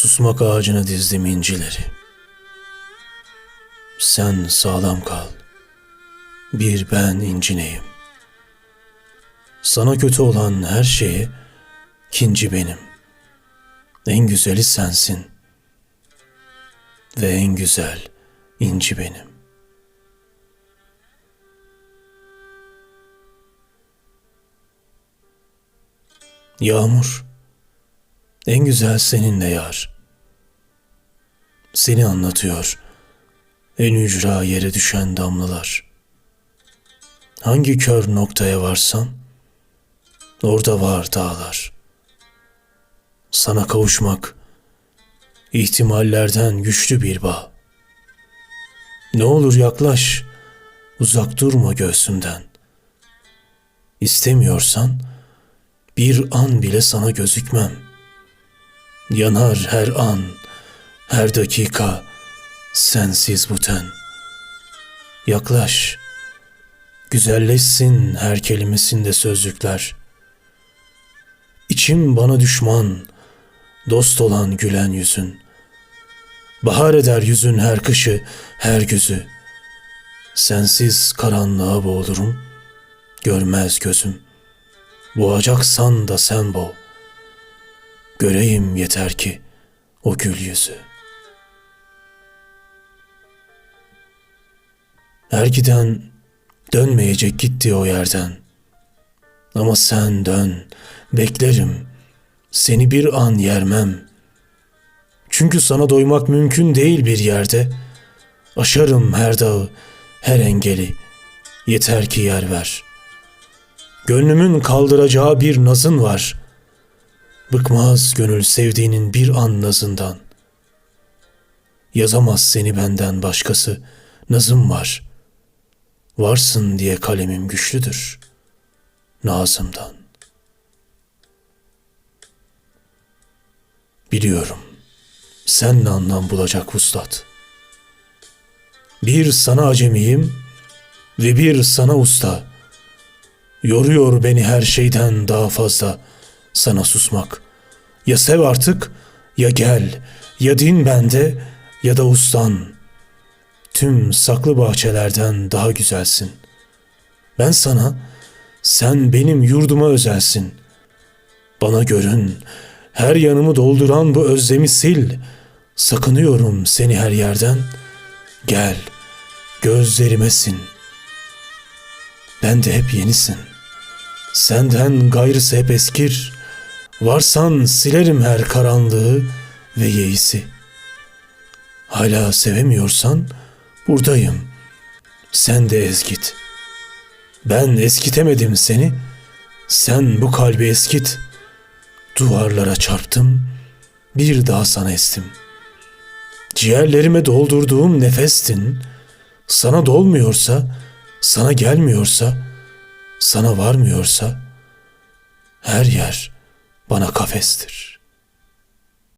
Susmak ağacına dizdim incileri. Sen sağlam kal. Bir ben incineyim. Sana kötü olan her şeye kinci benim. En güzeli sensin. Ve en güzel inci benim. Yağmur, en güzel seninle yar. Seni anlatıyor en ücra yere düşen damlalar. Hangi kör noktaya varsan orada var dağlar. Sana kavuşmak ihtimallerden güçlü bir bağ. Ne olur yaklaş, uzak durma göğsümden. İstemiyorsan bir an bile sana gözükmem. Yanar her an, her dakika sensiz bu ten. Yaklaş, güzelleşsin her kelimesinde sözcükler. İçim bana düşman, dost olan gülen yüzün. Bahar eder yüzün her kışı, her güzü. Sensiz karanlığa boğulurum, görmez gözüm. Boğacaksan da sen boğ. Göreyim yeter ki o gül yüzü. Her giden dönmeyecek gitti o yerden. Ama sen dön, beklerim. Seni bir an yermem. Çünkü sana doymak mümkün değil bir yerde. Aşarım her dağı, her engeli. Yeter ki yer ver. Gönlümün kaldıracağı bir nazın var. Bıkmaz gönül sevdiğinin bir an nazından. Yazamaz seni benden başkası, nazım var. Varsın diye kalemim güçlüdür, nazımdan. Biliyorum, sen ne anlam bulacak vuslat. Bir sana acemiyim ve bir sana usta. Yoruyor beni her şeyden daha fazla sana susmak. Ya sev artık ya gel ya din bende ya da ustan. Tüm saklı bahçelerden daha güzelsin. Ben sana, sen benim yurduma özelsin. Bana görün, her yanımı dolduran bu özlemi sil. Sakınıyorum seni her yerden. Gel, gözlerime sin. Ben de hep yenisin. Senden gayrısı hep eskir. Varsan silerim her karanlığı ve yeisi. Hala sevemiyorsan buradayım. Sen de ezgit. Ben eskitemedim seni. Sen bu kalbi eskit. Duvarlara çarptım. Bir daha sana estim. Ciğerlerime doldurduğum nefestin. Sana dolmuyorsa, sana gelmiyorsa, sana varmıyorsa her yer bana kafestir.